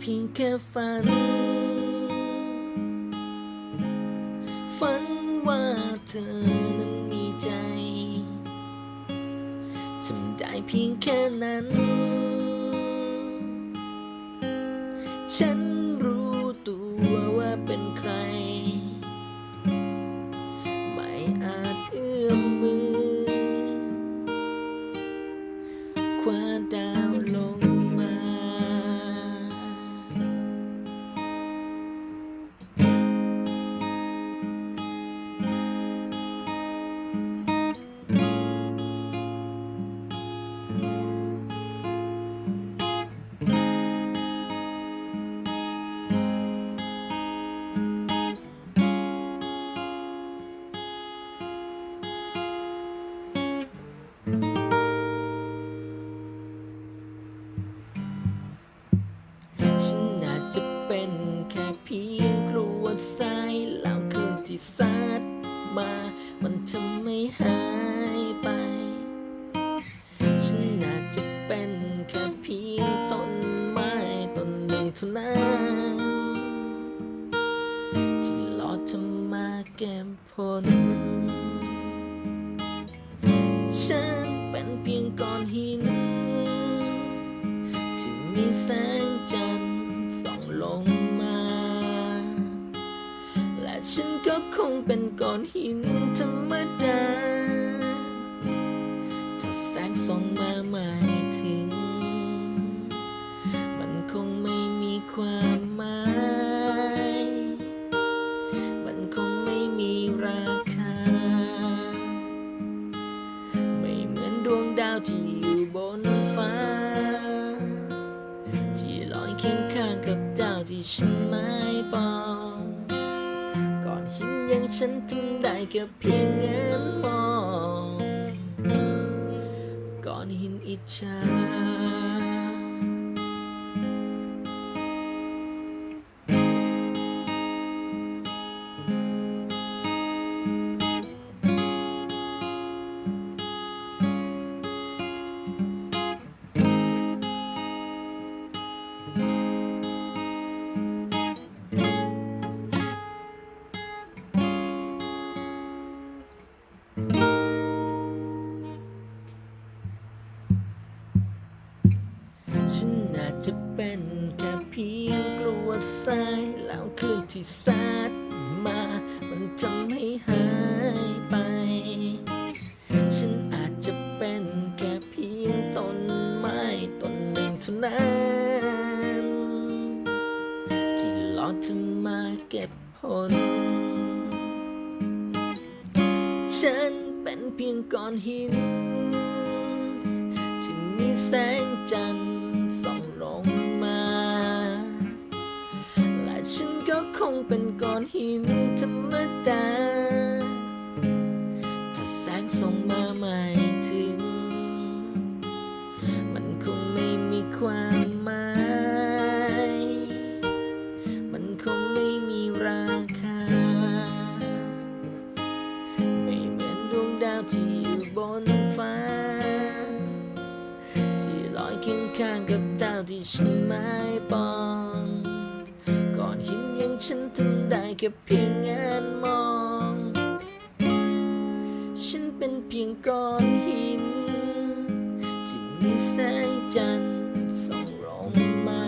เพียงแค่ฝัน ฝันว่าเธอนั้นมีใจทำได้เพียงแค่นั้น ฉัน มา มันทำไม่หายไป ฉันอาจจะเป็นแค่เพียงต้นไม้ต้นหนึ่งเท่านั้นที่รอเธอมาแก้มผล ฉันเป็นเพียงก้อนหิน ที่มีแสงจัน ฉันก็คงเป็นก้อนหินธรรมดา ถ้าแสงส่องมาหมายถึง มันคงไม่มีความหมาย มันคงไม่มีราคา ไม่เหมือนดวงดาวที่ อนหินอยังฉันทำได้แค่เพียงเงินมองก่อนหินอิจฉา ฉันอาจจะเป็นแค่เพียงกลัวทรายแล้วคลื่นที่ซัดมา มันทำให้หายไป ฉันอาจจะเป็นแค่เพียงต้นไม้ต้นหนึ่งเท่านั้นที่รอเธอมาเก็บผล ฉันเป็นเพียงก้อนหิน ที่มีแสงจันทร์ เป็นก้อนหินธรรมดา ถ้าแสงส่องมาหมายถึง มันคงไม่มีความหมาย มันคงไม่มีราคา ไม่เหมือนดวงดาวที่อยู่บนฟ้า ที่ลอยเคียงข้างกับดาวที่ฉันไม่ปอง แค่เพียงงานมอง ฉันเป็นเพียงก้อนหิน ที่มีแสงจันทร์ส่องลงมา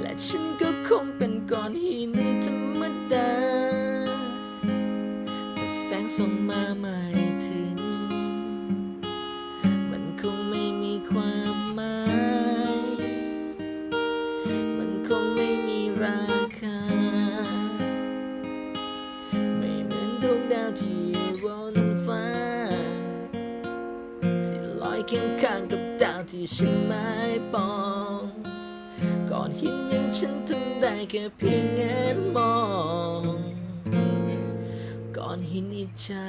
และฉันก็คงเป็น วงดาที่อยู่บนฟ้า ที่ลอยเคียงข้างกับดาวที่ฉันไม่ปอง ก่อนหินอยังฉันทำได้แค่เพียงเงินมอง ก่อนหินอิจฉา